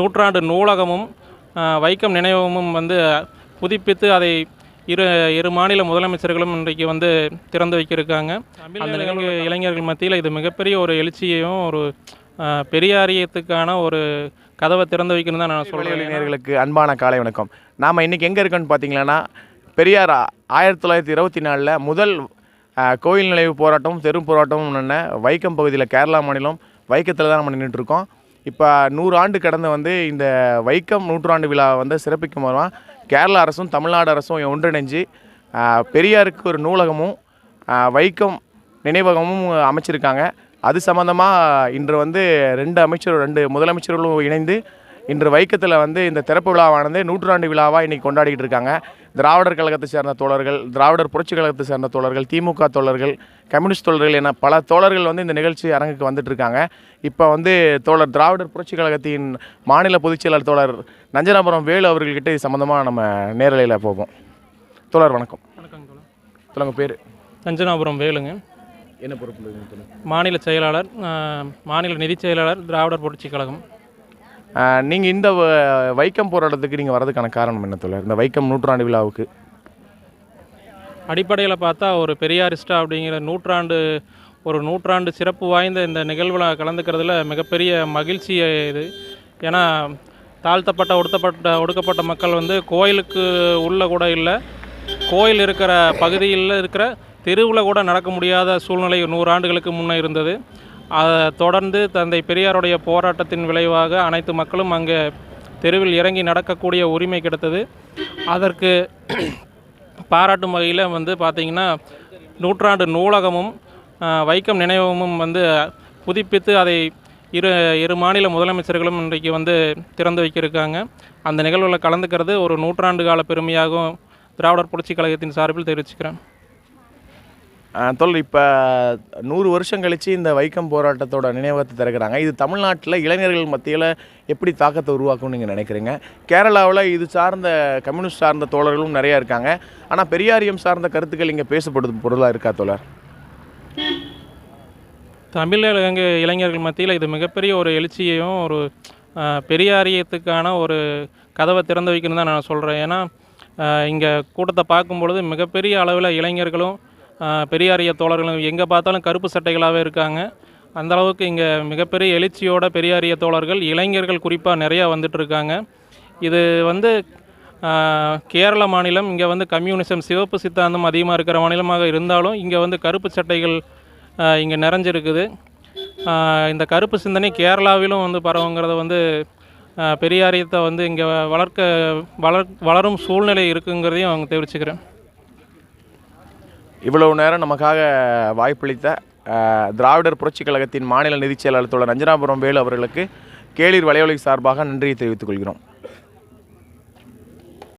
நூற்றாண்டு நூலகமும் வைக்கம் நினைவகமும் வந்து புதுப்பித்து அதை இரு இரு மாநில முதலமைச்சர்களும் இன்றைக்கு வந்து திறந்து வைக்கிருக்காங்க. அந்த நிகழ்வு இளைஞர்கள் மத்தியில் இது மிகப்பெரிய ஒரு எழுச்சியையும் ஒரு பெரியாரியத்துக்கான ஒரு கதவை திறந்து வைக்கணும் தான் நான் சொல்கிறேன் நேயர்களுக்கு அன்பான காலை வணக்கம். நாம் இன்றைக்கி எங்கே இருக்கோன்னு பார்த்தீங்கன்னா பெரியார் ஆயிரத்தி தொள்ளாயிரத்தி இருபத்தி நாலில் முதல் கோயில் நிலைவு போராட்டமும் தெரு போராட்டமும் நின்ன வைக்கம் பகுதியில் கேரளா மாநிலம் வைக்கத்தில் தான் நம்ம நின்றுட்டு இருக்கோம். இப்போ நூறு ஆண்டு கடந்து வந்து இந்த வைக்கம் நூற்றாண்டு விழா வந்து சிறப்பிக்கும் வருவான் கேரளா அரசும் தமிழ்நாடு அரசும் ஒன்றிணைஞ்சு பெரியாருக்கு ஒரு நூலகமும் வைக்கம் நினைவகமும் அமைச்சிருக்காங்க. அது சம்மந்தமாக இன்று வந்து ரெண்டு அமைச்சர் ரெண்டு முதலமைச்சர்களும் இணைந்து இன்று வைக்கத்தில் வந்து இந்த திறப்பு விழாவானது நூற்றாண்டு விழாவாக இன்றைக்கி கொண்டாடிட்டு இருக்காங்க. திராவிடர் கழகத்தை சேர்ந்த தோழர்கள் திராவிடர் புரட்சி கழகத்தை சேர்ந்த தோழர்கள் திமுக தோழர்கள் கம்யூனிஸ்ட் தோழர்கள் என பல தோழர்கள் வந்து இந்த நிகழ்ச்சி அரங்குக்கு வந்துட்டு இருக்காங்க. இப்போ வந்து தோழர் திராவிடர் புரட்சி கழகத்தின் மாநில பொதுச் செயலாளர் தோழர் நஞ்சனாபுரம் வேலு அவர்கள்கிட்ட இது சம்மந்தமாக நம்ம நேரலையில் போவோம். தோழர் வணக்கம். வணக்கம் தோழர். பேர்? தஞ்சனாபுரம் வேலுங்க. என்ன பொறுப்பு மாநில செயலாளர் மாநில நிதிச் செயலாளர் திராவிடர் புரட்சி கழகம். நீங்கள் இந்த வ- வைக்கம் போராட்டத்துக்கு நீங்கள் வரதுக்கான காரணம் என்ன தொழில் இந்த வைக்கம் நூற்றாண்டு விழாவுக்கு. அடிப்படையில் பார்த்தா ஒரு பெரியாரிஸ்டா அப்படிங்கிற நூற்றாண்டு ஒரு நூற்றாண்டு சிறப்பு வாய்ந்த இந்த நிகழ்வில் கலந்துக்கிறதுல மிகப்பெரிய மகிழ்ச்சி இது. ஏன்னா தாழ்த்தப்பட்ட ஒடுத்தப்பட்ட ஒடுக்கப்பட்ட மக்கள் வந்து கோயிலுக்கு உள்ள கூட இல்லை கோயில் இருக்கிற பகுதியில் இருக்கிற தெருவில் கூட நடக்க முடியாத சூழ்நிலை நூறு ஆண்டுகளுக்கு முன்னே இருந்தது. தொடர்ந்து தந்தை பெரியாருடைய போராட்டத்தின் விளைவாக அனைத்து மக்களும் அங்கே தெருவில் இறங்கி நடக்கக்கூடிய உரிமை கிடைத்தது. அதற்கு பாராட்டும் வகையில் வந்து பார்த்திங்கன்னா நூற்றாண்டு நூலகமும் வைக்கம் நினைவகமும் வந்து புதுப்பித்து அதை இரு இரு மாநில முதலமைச்சர்களும் இன்றைக்கு வந்து திறந்து வைக்கிருக்காங்க. அந்த நிகழ்வில் கலந்துக்கிறது ஒரு நூற்றாண்டு கால பெருமையாகவும் திராவிடர் புரட்சி கழகத்தின் சார்பில் தெரிவிச்சுக்கிறேன். தோல் இப்போ நூறு வருஷம் கழித்து இந்த வைக்கம் போராட்டத்தோட நினைவகத்தை திறக்கிறாங்க. இது தமிழ்நாட்டில் இளைஞர்கள் மத்தியில் எப்படி தாக்கத்தை உருவாக்கும்னு நீங்கள் நினைக்கிறீங்க? கேரளாவில் இது சார்ந்த கம்யூனிஸ்ட் சார்ந்த தோழர்களும் நிறையா இருக்காங்க. ஆனால் பெரியாரியம் சார்ந்த கருத்துக்கள் இங்கே பேசப்படுது பொருளாக இருக்கா தோழர்? தமிழக இளைஞர்கள் மத்தியில் இது மிகப்பெரிய ஒரு எழுச்சியையும் ஒரு பெரியாரியத்துக்கான ஒரு கதவை திறந்து வைக்கணும் தான் நான் சொல்கிறேன் ஏன்னா இங்கே கூட்டத்தை பார்க்கும் பொழுது மிகப்பெரிய அளவில் இளைஞர்களும் பெரியாரிய தோழர்களும் எங்கே பார்த்தாலும் கருப்பு சட்டைகளாகவே இருக்காங்க. அந்த அளவுக்கு இங்கே மிகப்பெரிய எழுச்சியோட பெரியாரிய தோழர்கள் இளைஞர்கள் குறிப்பாக நிறையா வந்துட்டு இருக்காங்க இது வந்து கேரள மாநிலம் இங்கே வந்து கம்யூனிசம் சிவப்பு சித்தாந்தம் அதிகமாக இருக்கிற மாநிலமாக இருந்தாலும் இங்கே வந்து கருப்பு சட்டைகள் இங்கே நிறைஞ்சிருக்குது. இந்த கருப்பு சிந்தனை கேரளாவிலும் வந்து பரவுங்கிறத வந்து பெரியாரியத்தை வந்து இங்கே வளர்க்க வளர் வளரும் சூழ்நிலை இருக்குங்கிறதையும் அவங்க தெரிவிச்சுக்கிறேன். இவ்வளவு நேரம் நமக்காக வாய்ப்பளித்த திராவிடர் புரட்சிக் கழகத்தின் மாநில நிதிச் செயலாளர் தோழர் ரஞ்சனாபுரம் வேலு அவர்களுக்கு கேளிர் வலையொலி சார்பாக நன்றியை தெரிவித்துக் கொள்கிறோம்.